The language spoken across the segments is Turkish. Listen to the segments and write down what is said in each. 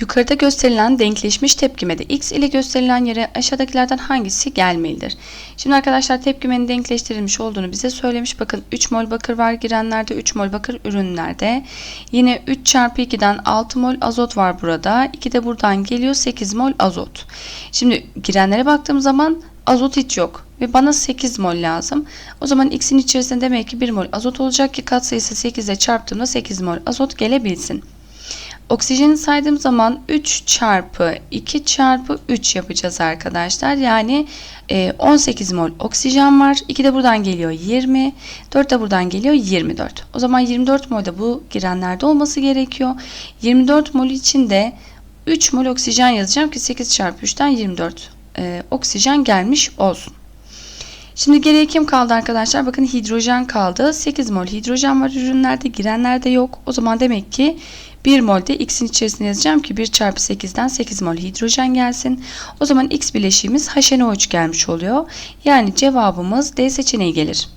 Yukarıda gösterilen denkleşmiş tepkimede x ile gösterilen yere aşağıdakilerden hangisi gelmelidir? Şimdi arkadaşlar tepkimenin denkleştirilmiş olduğunu bize söylemiş. Bakın 3 mol bakır var girenlerde, 3 mol bakır ürünlerde. Yine 3 çarpı 2'den 6 mol azot var burada. 2 de buradan geliyor 8 mol azot. Şimdi girenlere baktığım zaman azot hiç yok ve bana 8 mol lazım. O zaman x'in içerisinde demek ki 1 mol azot olacak ki katsayısı 8 ile çarptığımda 8 mol azot gelebilsin. Oksijeni saydığım zaman 3 çarpı 2 çarpı 3 yapacağız arkadaşlar. Yani 18 mol oksijen var. 2 de buradan geliyor 20. 4 de buradan geliyor 24. O zaman 24 mol de bu girenlerde olması gerekiyor. 24 mol için de 3 mol oksijen yazacağım ki 8 çarpı 3'ten 24 e, oksijen gelmiş olsun. Şimdi geriye kim kaldı arkadaşlar? Bakın hidrojen kaldı. 8 mol hidrojen var ürünlerde. Girenlerde yok. O zaman demek ki 1 mol de x'in içerisine yazacağım ki 1 çarpı 8'den 8 mol hidrojen gelsin. O zaman x bileşiğimiz HNO3 gelmiş oluyor. Yani cevabımız D seçeneği gelir.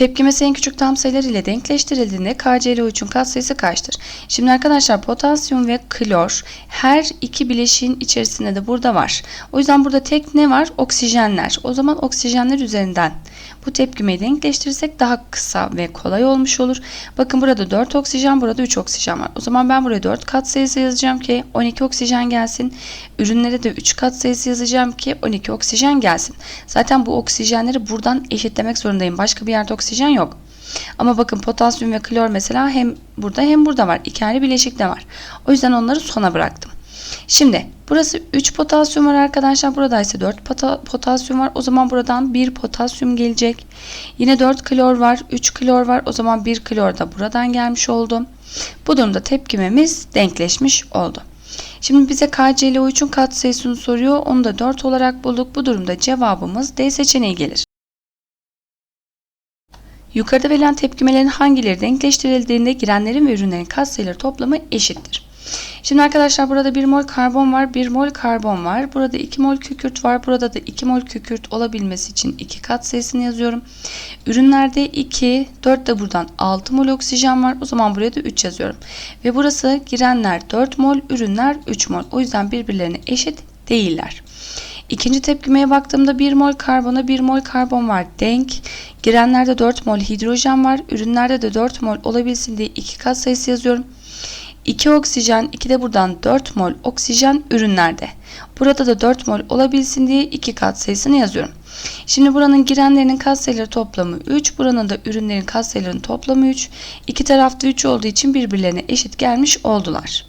Tepkimesi en küçük tam sayılar ile denkleştirildiğinde KCl3'ün katsayısı kaçtır? Şimdi arkadaşlar potasyum ve klor her iki bileşiğin içerisinde de burada var. O yüzden burada tek ne var? Oksijenler. O zaman oksijenler üzerinden bu tepkimeyi denkleştirirsek daha kısa ve kolay olmuş olur. Bakın burada 4 oksijen, burada 3 oksijen var. O zaman ben buraya 4 kat sayısı yazacağım ki 12 oksijen gelsin. Ürünlere de 3 kat sayısı yazacağım ki 12 oksijen gelsin. Zaten bu oksijenleri buradan eşitlemek zorundayım. Başka bir yerde oksijen yok. Ama bakın potasyum ve klor mesela hem burada hem burada var. İki ayrı bileşik de var. O yüzden onları sona bıraktım. Şimdi burası 3 potasyum var arkadaşlar. Burada ise 4 potasyum var. O zaman buradan 1 potasyum gelecek. Yine 4 klor var. 3 klor var. O zaman 1 klor da buradan gelmiş oldu. Bu durumda tepkimemiz denkleşmiş oldu. Şimdi bize KClO3'ün katsayısını soruyor. Onu da 4 olarak bulduk. Bu durumda cevabımız D seçeneği gelir. Yukarıda verilen tepkimelerin hangileri denkleştirildiğinde girenlerin ve ürünlerin katsayıları toplamı eşittir. Şimdi arkadaşlar burada 1 mol karbon var, 1 mol karbon var. Burada 2 mol kükürt var. Burada da 2 mol kükürt olabilmesi için 2 kat sayısını yazıyorum. Ürünlerde 2, 4 de buradan 6 mol oksijen var. O zaman buraya da 3 yazıyorum. Ve burası girenler 4 mol, ürünler 3 mol. O yüzden birbirlerine eşit değiller. İkinci tepkimeye baktığımda 1 mol karbona 1 mol karbon var. Denk. Girenlerde 4 mol hidrojen var. Ürünlerde de 4 mol olabilsin diye 2 kat sayısı yazıyorum. 2 oksijen, 2 de buradan 4 mol oksijen ürünlerde. Burada da 4 mol olabilsin diye 2 kat sayısını yazıyorum. Şimdi buranın girenlerinin katsayıları toplamı 3. Buranın da ürünlerin katsayılarının toplamı 3. İki tarafta 3 olduğu için birbirlerine eşit gelmiş oldular.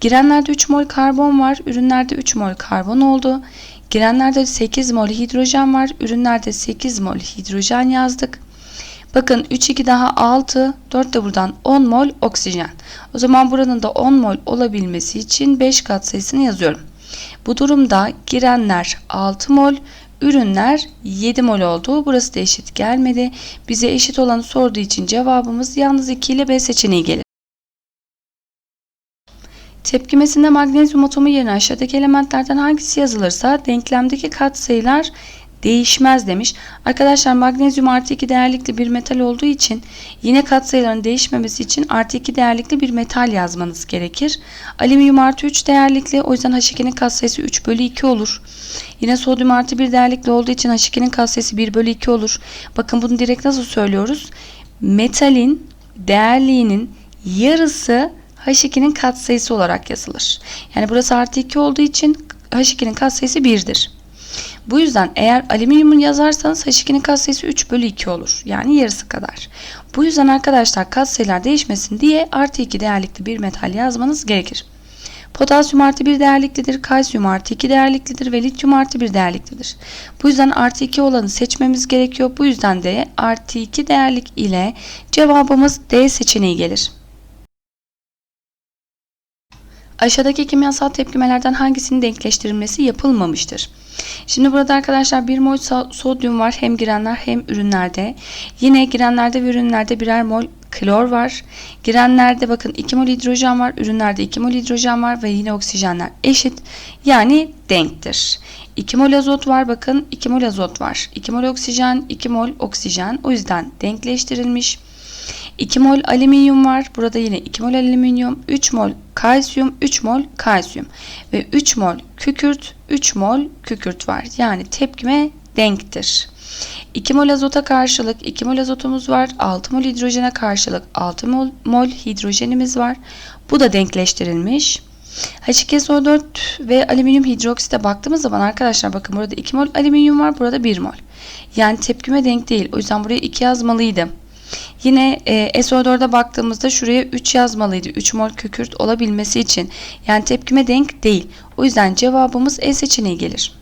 Girenlerde 3 mol karbon var. Ürünlerde 3 mol karbon oldu. Girenlerde 8 mol hidrojen var. Ürünlerde 8 mol hidrojen yazdık. Bakın 3 2 daha 6 4 de buradan 10 mol oksijen. O zaman buranın da 10 mol olabilmesi için 5 kat sayısını yazıyorum. Bu durumda girenler 6 mol, ürünler 7 mol oldu. Burası da eşit gelmedi. Bize eşit olanı sorduğu için cevabımız yalnız 2 ile B seçeneği gelir. Tepkimesinde magnezyum atomu yerine aşağıdaki elementlerden hangisi yazılırsa denklemdeki katsayılar değişmez demiş. Arkadaşlar magnezyum artı 2 değerlikli bir metal olduğu için yine katsayıların değişmemesi için artı 2 değerlikli bir metal yazmanız gerekir. Alüminyum artı 3 değerlikli o yüzden H2'nin katsayısı 3 bölü 2 olur. Yine sodyum artı 1 değerlikli olduğu için H2'nin katsayısı 1 bölü 2 olur. Bakın bunu direkt nasıl söylüyoruz? Metalin değerliğinin yarısı H2'nin katsayısı olarak yazılır. Yani burası artı 2 olduğu için H2'nin katsayısı 1'dir. Bu yüzden eğer alüminyumun yazarsanız H2'nin katsayısı 3 bölü 2 olur. Yani yarısı kadar. Bu yüzden arkadaşlar katsayılar değişmesin diye artı 2 değerlikli bir metal yazmanız gerekir. Potasyum artı 1 değerliklidir, kalsiyum artı 2 değerliklidir ve lityum artı 1 değerliklidir. Bu yüzden artı 2 olanı seçmemiz gerekiyor. Bu yüzden de artı 2 değerlik ile cevabımız D seçeneği gelir. Aşağıdaki kimyasal tepkimelerden hangisinin denkleştirilmesi yapılmamıştır? Şimdi burada arkadaşlar 1 mol sodyum var hem girenler hem ürünlerde. Yine girenlerde ve ürünlerde birer mol klor var. Girenlerde bakın 2 mol hidrojen var. Ürünlerde 2 mol hidrojen var ve yine oksijenler eşit. Yani denktir. 2 mol azot var bakın 2 mol azot var. 2 mol oksijen 2 mol oksijen o yüzden denkleştirilmiş. 2 mol alüminyum var. Burada yine 2 mol alüminyum, 3 mol kalsiyum, 3 mol kalsiyum ve 3 mol kükürt, 3 mol kükürt var. Yani tepkime denktir. 2 mol azota karşılık 2 mol azotumuz var. 6 mol hidrojene karşılık 6 mol, mol hidrojenimiz var. Bu da denkleştirilmiş. H2SO4 ve alüminyum hidroksite baktığımız zaman arkadaşlar bakın burada 2 mol alüminyum var. Burada 1 mol. Yani tepkime denk değil. O yüzden buraya 2 yazmalıydım. Yine e, SO4'e baktığımızda şuraya 3 yazmalıydı. 3 mol kükürt olabilmesi için. Yani tepkime denk değil. O yüzden cevabımız E seçeneği gelir.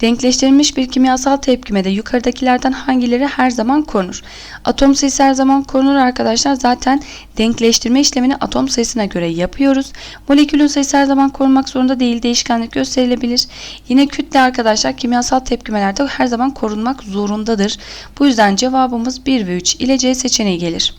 Denkleştirilmiş bir kimyasal tepkimede yukarıdakilerden hangileri her zaman korunur? Atom sayısı her zaman korunur arkadaşlar. Zaten denkleştirme işlemini atom sayısına göre yapıyoruz. Molekülün sayısı her zaman korunmak zorunda değil. Değişkenlik gösterilebilir. Yine kütle arkadaşlar kimyasal tepkimelerde her zaman korunmak zorundadır. Bu yüzden cevabımız 1 ve 3 ile C seçeneği gelir.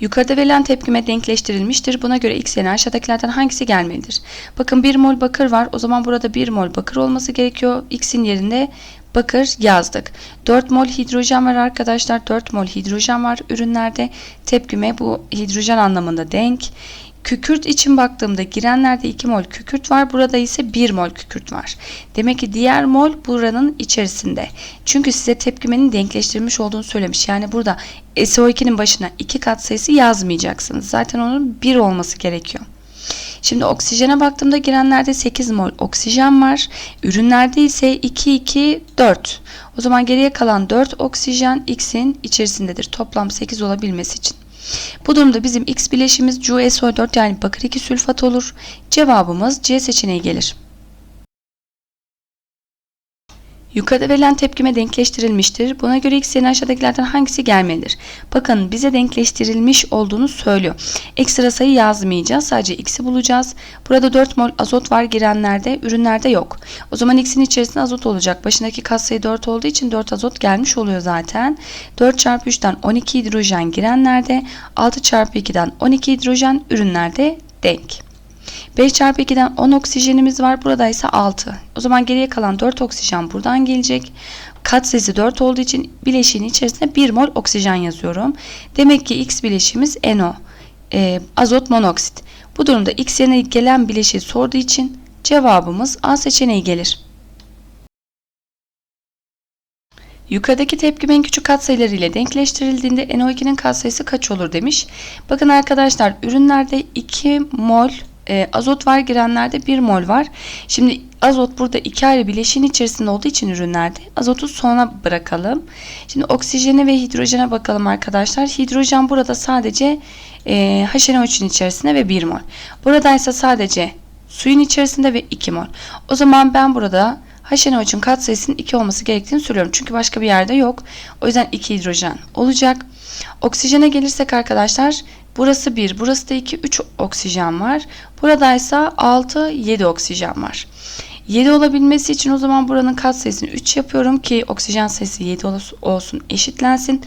Yukarıda verilen tepkime denkleştirilmiştir. Buna göre X yerine aşağıdakilerden hangisi gelmelidir? Bakın 1 mol bakır var. O zaman burada 1 mol bakır olması gerekiyor. X'in yerine bakır yazdık. 4 mol hidrojen var arkadaşlar. 4 mol hidrojen var ürünlerde. Tepkime bu hidrojen anlamında denk. Kükürt için baktığımda girenlerde 2 mol kükürt var. Burada ise 1 mol kükürt var. Demek ki diğer mol buranın içerisinde. Çünkü size tepkimenin denkleştirilmiş olduğunu söylemiş. Yani burada SO2'nin başına 2 kat sayısı yazmayacaksınız. Zaten onun 1 olması gerekiyor. Şimdi oksijene baktığımda girenlerde 8 mol oksijen var. Ürünlerde ise 2, 2, 4. O zaman geriye kalan 4 oksijen X'in içerisindedir. Toplam 8 olabilmesi için. Bu durumda bizim X bileşimiz CuSO4 yani bakır 2 sülfat olur. Cevabımız C seçeneği gelir. Yukarıda verilen tepkime denkleştirilmiştir. Buna göre X yerine aşağıdakilerden hangisi gelmelidir? Bakın bize denkleştirilmiş olduğunu söylüyor. Ekstra sayı yazmayacağız. Sadece X'i bulacağız. Burada 4 mol azot var girenlerde. Ürünlerde yok. O zaman X'in içerisinde azot olacak. Başındaki katsayı 4 olduğu için 4 azot gelmiş oluyor zaten. 4 çarpı 3'ten 12 hidrojen girenlerde. 6 çarpı 2'den 12 hidrojen ürünlerde denk. 5 çarpı 2'den 10 oksijenimiz var. Burada ise 6. O zaman geriye kalan 4 oksijen buradan gelecek. Kat sayısı 4 olduğu için bileşiğin içerisine 1 mol oksijen yazıyorum. Demek ki X bileşimiz NO. E, azot monoksit. Bu durumda X yerine gelen bileşiği sorduğu için cevabımız A seçeneği gelir. Yukarıdaki tepkime en küçük katsayıları ile denkleştirildiğinde NO2'nin katsayısı kaç olur demiş. Bakın arkadaşlar ürünlerde 2 mol e, azot var girenlerde 1 mol var. Şimdi azot burada iki ayrı bileşiğin içerisinde olduğu için ürünlerde azotu sona bırakalım. Şimdi oksijene ve hidrojene bakalım arkadaşlar. Hidrojen burada sadece e, HNO3'ün içerisinde ve 1 mol. Burada ise sadece suyun içerisinde ve 2 mol. O zaman ben burada HNO3'ün katsayısının 2 olması gerektiğini söylüyorum. Çünkü başka bir yerde yok. O yüzden 2 hidrojen olacak. Oksijene gelirsek arkadaşlar burası 1, burası da 2, 3 oksijen var. Burada ise 6, 7 oksijen var. 7 olabilmesi için o zaman buranın katsayısını 3 yapıyorum ki oksijen sayısı 7 olsun eşitlensin.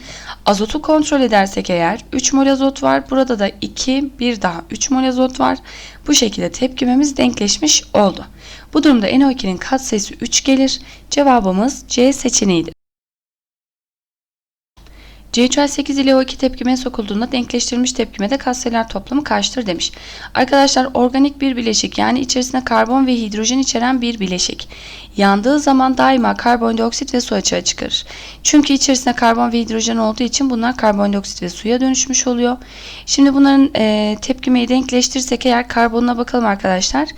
Azotu kontrol edersek eğer 3 mol azot var. Burada da 2 bir daha 3 mol azot var. Bu şekilde tepkimemiz denkleşmiş oldu. Bu durumda NO2'nin katsayısı 3 gelir. Cevabımız C seçeneğidir. C3H8 ile O2 tepkimeye sokulduğunda denkleştirilmiş tepkimede katsayılar toplamı kaçtır demiş. Arkadaşlar organik bir bileşik yani içerisinde karbon ve hidrojen içeren bir bileşik. Yandığı zaman daima karbondioksit ve su açığa çıkarır. Çünkü içerisinde karbon ve hidrojen olduğu için bunlar karbondioksit ve suya dönüşmüş oluyor. Şimdi bunların e, tepkimeyi denkleştirirsek eğer karbonuna bakalım arkadaşlar.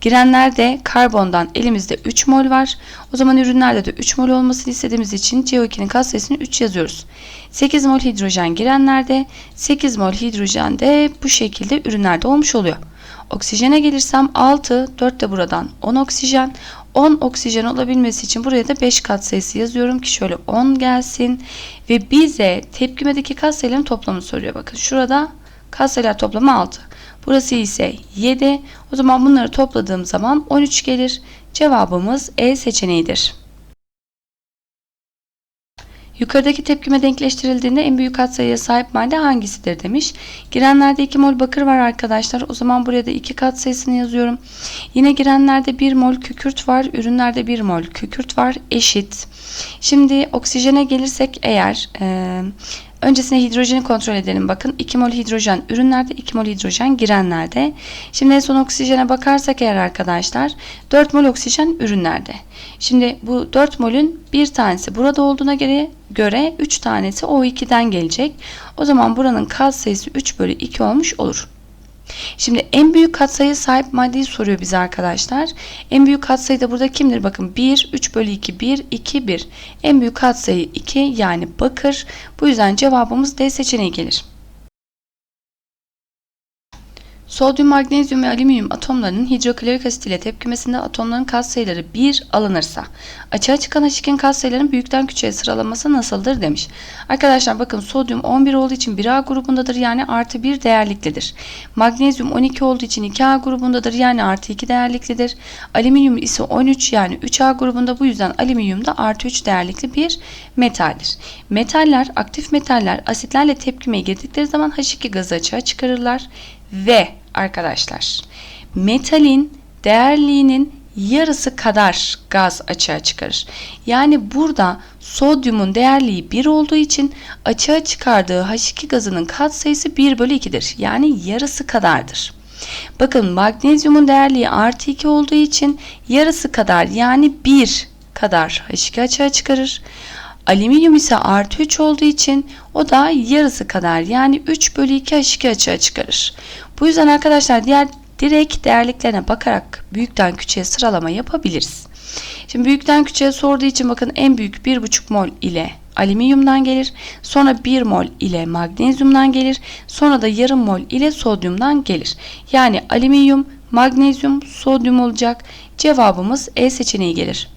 Girenlerde karbondan elimizde 3 mol var. O zaman ürünlerde de 3 mol olmasını istediğimiz için CO2'nin katsayısını 3 yazıyoruz. 8 mol hidrojen girenlerde 8 mol hidrojen de bu şekilde ürünlerde olmuş oluyor. Oksijene gelirsem 6, 4 de buradan 10 oksijen. 10 oksijen olabilmesi için buraya da 5 kat sayısı yazıyorum ki şöyle 10 gelsin. Ve bize tepkimedeki kat sayıların toplamını soruyor. Bakın şurada kat sayılar toplamı 6. Burası ise 7. O zaman bunları topladığım zaman 13 gelir. Cevabımız E seçeneğidir. Yukarıdaki tepkime denkleştirildiğinde en büyük katsayıya sahip madde hangisidir demiş. Girenlerde 2 mol bakır var arkadaşlar. O zaman buraya da 2 katsayısını yazıyorum. Yine girenlerde 1 mol kükürt var. Ürünlerde 1 mol kükürt var. Eşit. Şimdi oksijene gelirsek eğer e, öncesinde hidrojeni kontrol edelim. Bakın 2 mol hidrojen ürünlerde 2 mol hidrojen girenlerde. Şimdi en son oksijene bakarsak eğer arkadaşlar 4 mol oksijen ürünlerde. Şimdi bu 4 molün bir tanesi burada olduğuna göre, göre 3 tanesi O2'den gelecek. O zaman buranın katsayısı 3 bölü 2 olmuş olur. Şimdi en büyük katsayı sahip maddeyi soruyor bize arkadaşlar. En büyük katsayı da burada kimdir? Bakın 1, 3 bölü 2, 1, 2, 1. En büyük katsayı 2 yani bakır. Bu yüzden cevabımız D seçeneği gelir. Sodyum, magnezyum ve alüminyum atomlarının hidroklorik asit ile tepkimesinde atomların katsayıları 1 alınırsa açığa çıkan H2'nin katsayılarının büyükten küçüğe sıralaması nasıldır demiş. Arkadaşlar bakın sodyum 11 olduğu için 1A grubundadır yani artı 1 değerliklidir. Magnezyum 12 olduğu için 2A grubundadır yani artı 2 değerliklidir. Alüminyum ise 13 yani 3A grubunda bu yüzden alüminyum da artı 3 değerlikli bir metaldir. Metaller, aktif metaller asitlerle tepkimeye girdikleri zaman H2 gazı açığa çıkarırlar ve arkadaşlar metalin değerliğinin yarısı kadar gaz açığa çıkarır. Yani burada sodyumun değerliği 1 olduğu için açığa çıkardığı H2 gazının katsayısı 1 bölü 2'dir. Yani yarısı kadardır. Bakın magnezyumun değerliği artı 2 olduğu için yarısı kadar yani 1 kadar H2 açığa çıkarır. Alüminyum ise artı 3 olduğu için o da yarısı kadar yani 3 bölü 2 H2 açığa çıkarır. Bu yüzden arkadaşlar diğer direkt değerliklerine bakarak büyükten küçüğe sıralama yapabiliriz. Şimdi büyükten küçüğe sorduğu için bakın en büyük 1,5 mol ile alüminyumdan gelir. Sonra 1 mol ile magnezyumdan gelir. Sonra da yarım mol ile sodyumdan gelir. Yani alüminyum, magnezyum, sodyum olacak. Cevabımız E seçeneği gelir.